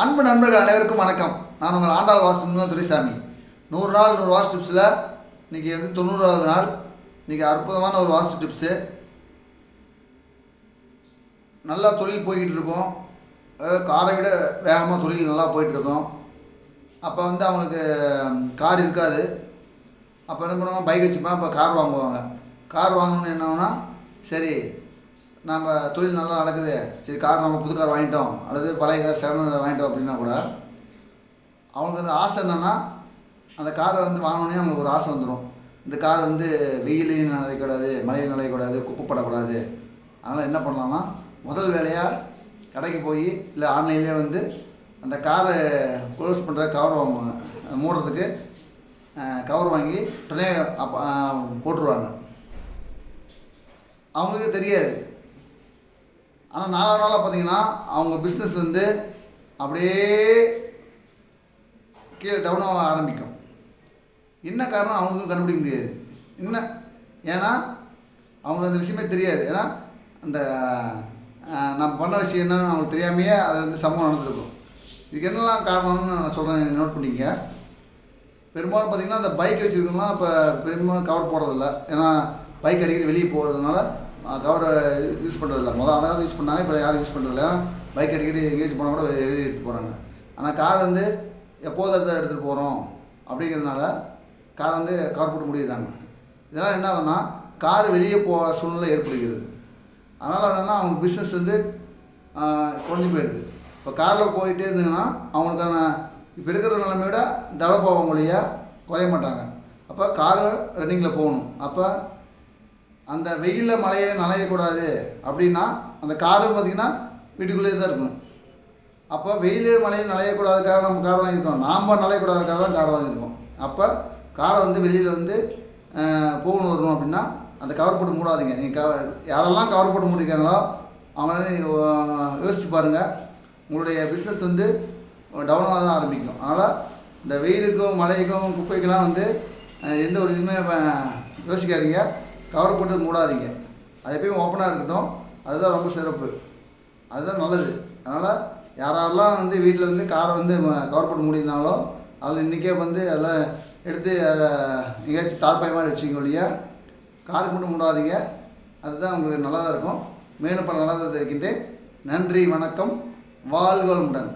அன்பு நண்பர்கள் அனைவருக்கும் வணக்கம். நான் உங்கள் ஆண்டாள் வாசன் துரைசாமி. நூறு நாள் நூறு வாசு டிப்ஸில் இன்றைக்கி வந்து தொண்ணூறாவது நாள். இன்றைக்கி அற்புதமான ஒரு வாசு டிப்ஸு நல்லா தொழில் போய்கிட்டு இருக்கோம். அதாவது காரை விட வேகமாக தொழில் நல்லா போயிட்டுருக்கோம் அப்போ வந்து அவங்களுக்கு கார் இருக்காது. அப்போ என்ன பண்ணுவாங்க? பைக் வச்சுப்பேன் அப்போ கார் வாங்குவாங்க. கார் வாங்கணும்னு என்னன்னா சரி நம்ம தொழில் நல்லா நடக்குது. சரி கார் நம்ம புது கார் வாங்கிட்டோம். அல்லது பழைய கார் செவன் வாங்கிட்டோம் அப்படின்னா கூட அவங்களுக்கு அந்த ஆசை என்னென்னா அந்த காரை வந்து வாங்கினோன்னே அவங்களுக்கு ஒரு ஆசை வந்துடும் இந்த கார் வந்து வெயிலையும் நிலைக்கூடாது மழையில் நிலையக்கூடாது குப்பைப்படக்கூடாது. அதனால் என்ன பண்ணலாம்னா முதல் வேலையாக கடைக்கு போய் இல்லை ஆன்லைன்லேயே வந்து அந்த காரை க்ளோஸ் பண்ணுற கவர் வாங்குவாங்க மூடுறதுக்கு கவர் வாங்கி உடனே அப்போ போட்டுருவாங்க. அவங்களுக்கு தெரியாது. ஆனால் நாலாவது நாளாக பார்த்தீங்கன்னா அவங்க பிஸ்னஸ் வந்து அப்படியே கீழே டவுன் ஆக ஆரம்பிக்கும். என்ன காரணம் அவங்களுக்கும் கண்டுபிடிக்க முடியாது. என்ன? ஏன்னா அவங்களுக்கு அந்த விஷயமே தெரியாது. ஏன்னா அந்த நம்ம பண்ண விஷயம் என்ன அவங்களுக்கு தெரியாமையே அது வந்து சம்பவம் நடந்துருக்கும். இதுக்கு என்னெல்லாம் காரணம்னு நான் சொல்கிறேன் நோட் பண்ணிக்க பெரும்பாலும் பார்த்தீங்கன்னா அந்த பைக் வச்சுருக்கோம்னா இப்போ பெரும்பாலும் கவர் போடுறதில்ல. ஏன்னா பைக் அடிக்கடி வெளியே போகிறதுனால கவரை யூஸ் பண்ணுறதில்ல முதல் அதாவது யூஸ் பண்ணாங்க இப்போ யாரும் யூஸ் பண்ணுறதில்ல பைக் அடிக்கடி எங்கேஜ் போனால் கூட வெளியே எடுத்து போகிறாங்க ஆனால் கார் வந்து எப்போது இடத்துல எடுத்துகிட்டு போகிறோம் அப்படிங்கிறதுனால கார் வந்து கவர் போட்டு முடியிறாங்க இதனால் என்ன ஆகுதுன்னா கார் வெளியே போக சூழ்நிலை ஏற்படுகிறது. அதனால் என்னென்னா அவங்க பிஸ்னஸ் வந்து குறைஞ்சி போயிடுது. இப்போ காரில் போயிட்டே இருந்தீங்கன்னா அவங்களுக்கான இப்போ இருக்கிற நிலைமையை விட டெவலப் ஆகும் ஒழிய குறைய மாட்டாங்க. அப்போ காரு ரன்னிங்கில் போகணும். அப்போ அந்த வெயிலில் மழையை நனையக்கூடாது. அப்படின்னா அந்த காரு பார்த்திங்கன்னா வீட்டுக்குள்ளேயே தான் இருக்கும். அப்போ வெயில் மழையில் நனையக்கூடாதுக்காக நம்ம கார் வாங்கியிருக்கோம். நாம் நனையக்கூடாதுக்காக தான் கார் வாங்கியிருக்கோம். அப்போ காரை வந்து வெளியில் வந்து போகணும் வரணும் அப்படின்னா அந்த கவர் போட்டு மூடாதீங்க. நீங்கள் க யாரெல்லாம் கவர் போட்டு மூடிருக்காங்களோ அவங்கள நீங்கள் யோசிச்சு பாருங்கள் உங்களுடைய பிஸ்னஸ் வந்து டவுனாக தான் ஆரம்பிக்கும். அதனால் இந்த வெயிலுக்கும் மழைக்கும் குப்பைக்கெல்லாம் வந்து எந்த ஒரு இதுவுமே யோசிக்காதீங்க. கவர் போட்டு மூடாதீங்க. அது எப்பயும் ஓப்பனாக இருக்கட்டும். அதுதான் ரொம்ப சிறப்பு. அதுதான் நல்லது. அதனால் யாரெல்லாம் வந்து வீட்டில் வந்து காரை வந்து கவர் போட்டு மூடியிருந்தாங்களோ அதில் இன்றைக்கே வந்து அதெல்லாம் எடுத்து அதை எங்கேயாச்சும் தாழ்பாய் மாதிரி வச்சுங்க ஒழிய. காரை மட்டும் மூடாதீங்க. அதுதான் உங்களுக்கு நல்லதாக இருக்கும். மேலும் பல நல்லதாக இருக்கின்றேன் நன்றி வணக்கம். வாழ்வளமுடன்